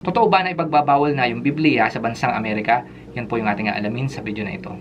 Totoo ba na ipagbabawal na yung Biblia sa bansang Amerika? Yan po yung ating aalamin sa video na ito.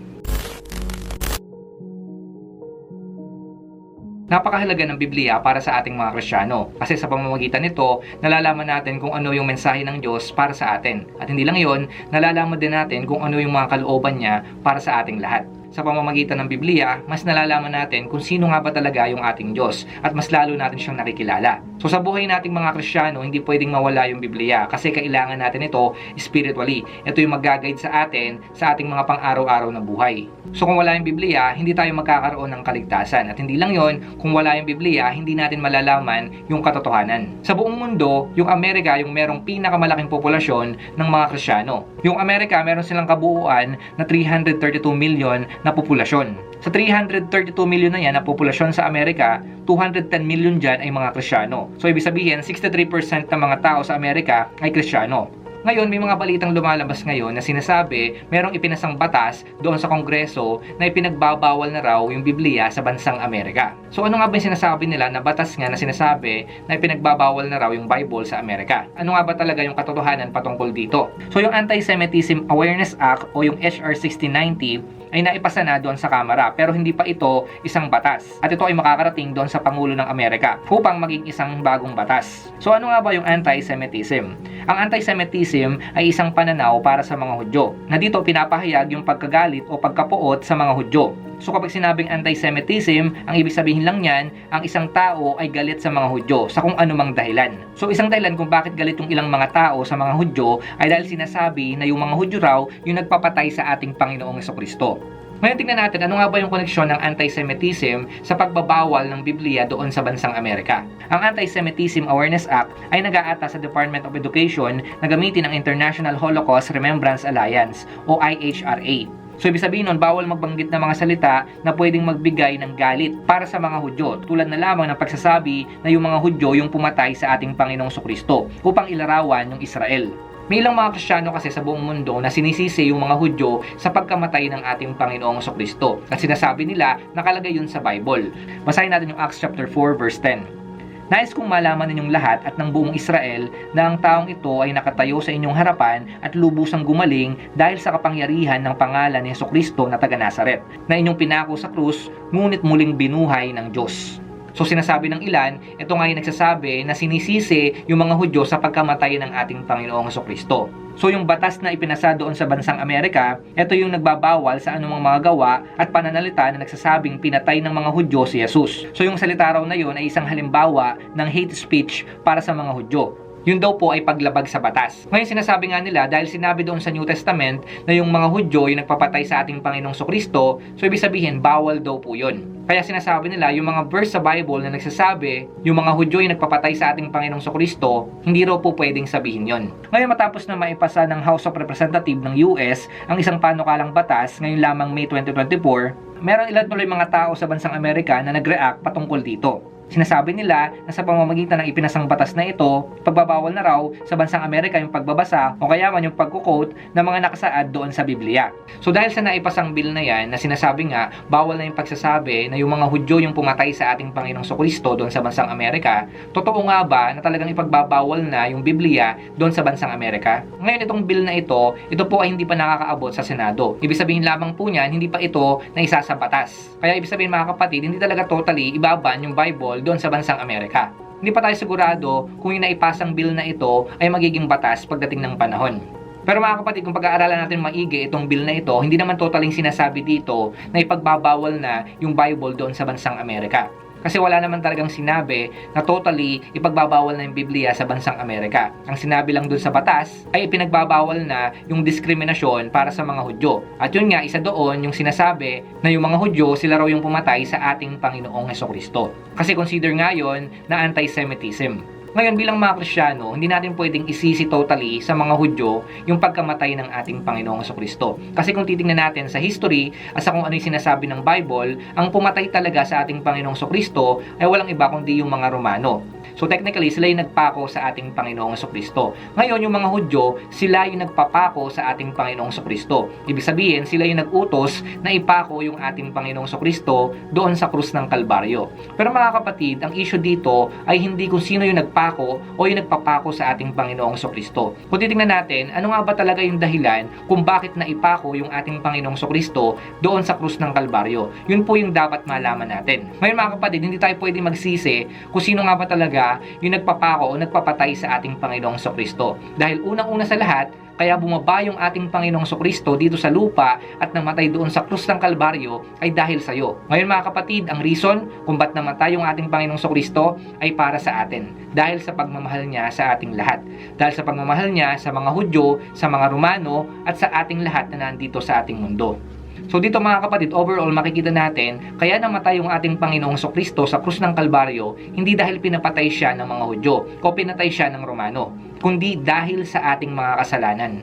Napakahalaga ng Biblia para sa ating mga Kristiyano kasi sa pamamagitan nito, nalalaman natin kung ano yung mensahe ng Diyos para sa atin. At hindi lang yon, nalalaman din natin kung ano yung mga kalooban niya para sa ating lahat. Sa pamamagitan ng Biblia, mas nalalaman natin kung sino nga ba talaga yung ating Diyos at mas lalo natin siyang nakikilala. So sa buhay nating mga Kristiyano, hindi pwedeng mawala yung Biblia kasi kailangan natin ito spiritually. Ito yung mag-guide sa atin sa ating mga pang-araw-araw na buhay. So kung wala yung Biblia, hindi tayo magkakaroon ng kaligtasan. At hindi lang yon, kung wala yung Biblia, hindi natin malalaman yung katotohanan. Sa buong mundo, yung Amerika yung merong pinakamalaking populasyon ng mga Kristiyano. Yung Amerika, meron silang kabuuan na 332 million na populasyon. Sa 332 million na yan na populasyon sa Amerika, 210 million dyan ay mga Kristiyano. So ibig sabihin, 63% ng mga tao sa Amerika ay Kristiyano. Ngayon, may mga balitang lumalabas ngayon na sinasabi merong ipinasang batas doon sa Kongreso na ipinagbabawal na raw yung Biblia sa bansang Amerika. So ano nga ba yung sinasabi nila na batas nga na sinasabi na ipinagbabawal na raw yung Bible sa Amerika? Ano nga ba talaga yung katotohanan patungkol dito? So yung Anti-Semitism Awareness Act o yung HR 1690 ay naipasa na doon sa Kamara pero hindi pa ito isang batas. At ito ay makakarating doon sa Pangulo ng Amerika upang maging isang bagong batas. So ano nga ba yung anti-Semitism? Ang anti-Semitism ay isang pananaw para sa mga Hudyo na dito pinapahayag yung pagkagalit o pagkapuot sa mga Hudyo. So kapag sinabing anti-Semitism, ang ibig sabihin lang niyan, ang isang tao ay galit sa mga Hudyo sa kung anumang dahilan. So isang dahilan kung bakit galit yung ilang mga tao sa mga Hudyo ay dahil sinasabi na yung mga Hudyo raw yung nagpapatay sa ating Panginoong Kristo. Ngayon tingnan natin ano nga ba yung koneksyon ng anti-Semitism sa pagbabawal ng Biblia doon sa bansang Amerika. Ang Anti-Semitism Awareness Act ay nag-aata sa Department of Education na gamitin ang International Holocaust Remembrance Alliance o IHRA. So ibig sabihin nun, bawal magbanggit ng mga salita na pwedeng magbigay ng galit para sa mga Hudyo. Tulad na lamang ng pagsasabi na yung mga Hudyo yung pumatay sa ating Panginoong Kristo upang ilarawan yung Israel. May ilang mga Kristiyano kasi sa buong mundo na sinisisi yung mga Hudyo sa pagkamatay ng ating Panginoong Kristo. At sinasabi nila, nakalagay yun sa Bible. Basahin natin yung Acts chapter 4 verse 10. Nais kong malaman ninyong lahat at ng buong Israel na ang taong ito ay nakatayo sa inyong harapan at lubusang gumaling dahil sa kapangyarihan ng pangalan ni Kristo na taga Nazaret, na inyong pinako sa krus, ngunit muling binuhay ng Diyos. So sinasabi ng ilan, ito nga yung nagsasabi na sinisisi yung mga Hudyo sa pagkamatay ng ating Panginoong Kristo. So yung batas na ipinasa doon sa bansang Amerika, ito yung nagbabawal sa anumang mga gawa at pananalita na nagsasabing pinatay ng mga Hudyo si Jesus. So yung salita raw na yun ay isang halimbawa ng hate speech para sa mga Hudyo yun daw po ay paglabag sa batas. Ngayon sinasabi nga nila dahil sinabi doon sa New Testament na yung mga Hudyo yung nagpapatay sa ating Panginoong Kristo, so ibig sabihin bawal daw po yun. Kaya sinasabi nila yung mga verse sa Bible na nagsasabi yung mga Hudyo yung nagpapatay sa ating Panginoong Kristo, hindi raw po pwedeng sabihin yon. Ngayon matapos na maipasa ng House of Representative ng US ang isang panukalang batas ngayon lamang May 2024, meron ilan tuloy mga tao sa bansang Amerika na nag-react patungkol dito. Sinasabi nila na sa pamamagitan ng ipinasang batas na ito, pagbabawal na raw sa bansang Amerika yung pagbabasa o kaya man yung pagkukot ng mga nakasaad doon sa Biblia. So dahil sa naipasang bill na yan na sinasabi nga bawal na yung pagsasabi na yung mga Hudyo yung pumatay sa ating Panginoong Kristo doon sa bansang Amerika, totoo nga ba na talagang ipagbabawal na yung Biblia doon sa bansang Amerika? Ngayon itong bill na ito, ito po ay hindi pa nakakaabot sa Senado. Ibig sabihin lamang po niyan, hindi pa ito na isa sa batas. Kaya ibig sabihin mga kapatid, hindi talaga totally ibaban yung Bible doon sa bansang Amerika. Hindi pa tayo sigurado kung yung naipasang bill na ito ay magiging batas pagdating ng panahon. Pero mga kapatid, kung pag-aaralan natin maigi itong bill na ito, hindi naman totaling sinasabi dito na ipagbabawal na yung Bible doon sa bansang Amerika. Kasi wala naman talagang sinabi na totally ipagbabawal na yung Biblia sa bansang Amerika. Ang sinabi lang dun sa batas ay ipinagbabawal na yung diskriminasyon para sa mga Hudyo. At yun nga, isa doon yung sinasabi na yung mga Hudyo sila raw yung pumatay sa ating Panginoong Heso Kristo. Kasi consider nga yun na anti-Semitism. Ngayon bilang mga Kristiyano, hindi natin pwedeng isisi totally sa mga Hudyo yung pagkamatay ng ating Panginoong Kristo. Kasi kung titingnan natin sa history at sa kung ano yung sinasabi ng Bible, ang pumatay talaga sa ating Panginoong Kristo ay walang iba kundi yung mga Romano. So technically, sila yung nagpako sa ating Panginoong Kristo. Ngayon, yung mga Hudyo, sila yung nagpapako sa ating Panginoong Kristo. Ibig sabihin, sila yung nag-utos na ipako yung ating Panginoong Kristo doon sa krus ng Kalbaryo. Pero mga kapatid, ang issue dito ay hindi kung sino yung nagpako o yung nagpapako sa ating Panginoong Kristo. Kung titingnan natin, ano nga ba talaga yung dahilan kung bakit naipako yung ating Panginoong Kristo doon sa krus ng Kalbaryo? Yun po yung dapat malaman natin. Ngayon mga kapatid, hindi tayo pwede magsisi kung sino nga ba talaga yung nagpapako o nagpapatay sa ating Panginoong Kristo. Dahil unang-una sa lahat, kaya bumaba yung ating Panginoong Kristo dito sa lupa at namatay doon sa krus ng Kalbaryo ay dahil sa iyo. Ngayon mga kapatid, ang reason kung ba't namatay yung ating Panginoong Kristo ay para sa atin. Dahil sa pagmamahal niya sa ating lahat. Dahil sa pagmamahal niya sa mga Hudyo, sa mga Romano at sa ating lahat na nandito sa ating mundo. So dito mga kapatid, overall makikita natin, kaya namatay yung ating Panginoong Kristo sa krus ng Kalbaryo, hindi dahil pinapatay siya ng mga Hudyo o pinatay siya ng Romano, kundi dahil sa ating mga kasalanan.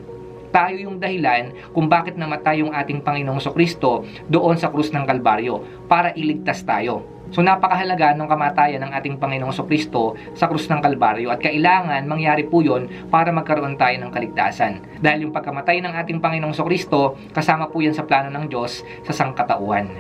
Tayo yung dahilan kung bakit namatay yung ating Panginoong Kristo doon sa krus ng Kalbaryo para iligtas tayo. So napakahalaga ng kamatayan ng ating Panginoong Kristo sa krus ng Kalbaryo at kailangan mangyari po yun para magkaroon tayo ng kaligtasan. Dahil yung pagkamatay ng ating Panginoong Kristo, kasama po yan sa plano ng Diyos sa sangkatauhan.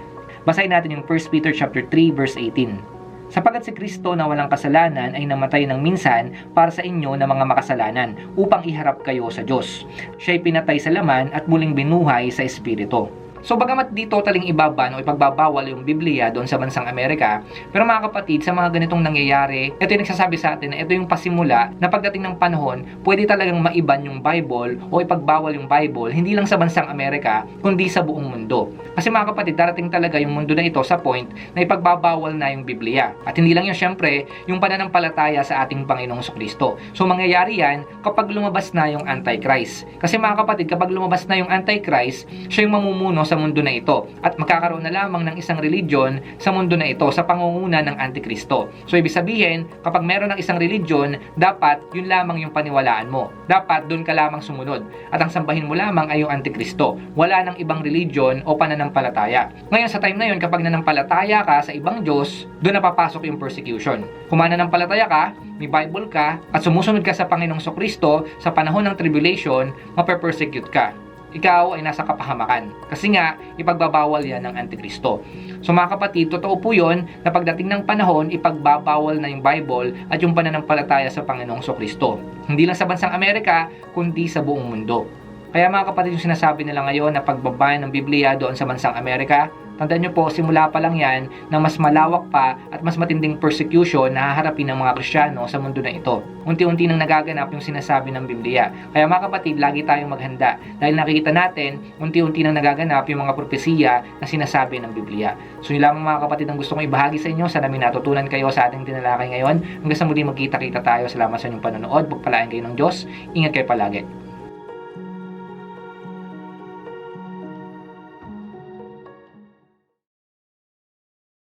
Basahin natin yung 1 Peter chapter 3 verse 18. Sapagat si Kristo na walang kasalanan ay namatay ng minsan para sa inyo na mga makasalanan upang iharap kayo sa Diyos. Siya'y pinatay sa laman at muling binuhay sa Espiritu. So bagamat di totaling ibaban o ipagbabawal yung Biblia doon sa bansang Amerika, pero mga kapatid, sa mga ganitong nangyayari, ito yung nagsasabi sa atin na ito yung pasimula na pagdating ng panahon, pwede talagang maiban yung Bible o ipagbawal yung Bible, hindi lang sa bansang Amerika, kundi sa buong mundo. Kasi mga kapatid, darating talaga yung mundo na ito sa point na ipagbabawal na yung Biblia. At hindi lang yun syempre, yung pananampalataya sa ating Panginoong Kristo. So mangyayari yan kapag lumabas na yung Antichrist. Kasi mga kapatid, kapag lumabas na yung Antichrist, siya yung mamumuno sa mundo na ito at magkakaroon na lamang ng isang religion sa mundo na ito sa pangunguna ng Antikristo. So ibig sabihin, kapag meron ng isang religion, dapat yun lamang yung paniwalaan mo. Dapat doon ka lamang sumunod. At ang sambahin mo lamang ay yung Antikristo. Wala nang ibang religion o pananampalataya. Ngayon sa time na yun, kapag nanampalataya ka sa ibang Diyos, doon napapasok yung persecution. Kung mananampalataya ka, may Bible ka, at sumusunod ka sa Panginoong Kristo sa panahon ng tribulation, mape-persecute ka ikaw ay nasa kapahamakan. Kasi nga, ipagbabawal yan ng Antikristo. So mga kapatid, totoo po yun na pagdating ng panahon, ipagbabawal na yung Bible at yung pananampalataya sa Panginoong Kristo. Hindi lang sa bansang Amerika, kundi sa buong mundo. Kaya mga kapatid, yung sinasabi nila ngayon na pagbaba ng Biblia doon sa bansang Amerika, Tandaan nyo po, simula pa lang yan na mas malawak pa at mas matinding persecution na haharapin ng mga Kristiyano sa mundo na ito. Unti-unti nang nagaganap yung sinasabi ng Biblia. Kaya mga kapatid, lagi tayong maghanda dahil nakikita natin, unti-unti nang nagaganap yung mga propesiya na sinasabi ng Biblia. So yun lamang mga kapatid ang gusto kong ibahagi sa inyo. Sana may natutunan kayo sa ating tinalakay ngayon. Hanggang sa muli magkita-kita tayo. Salamat sa inyong panonood. Pagpalaan kayo ng Diyos. Ingat kayo palagi.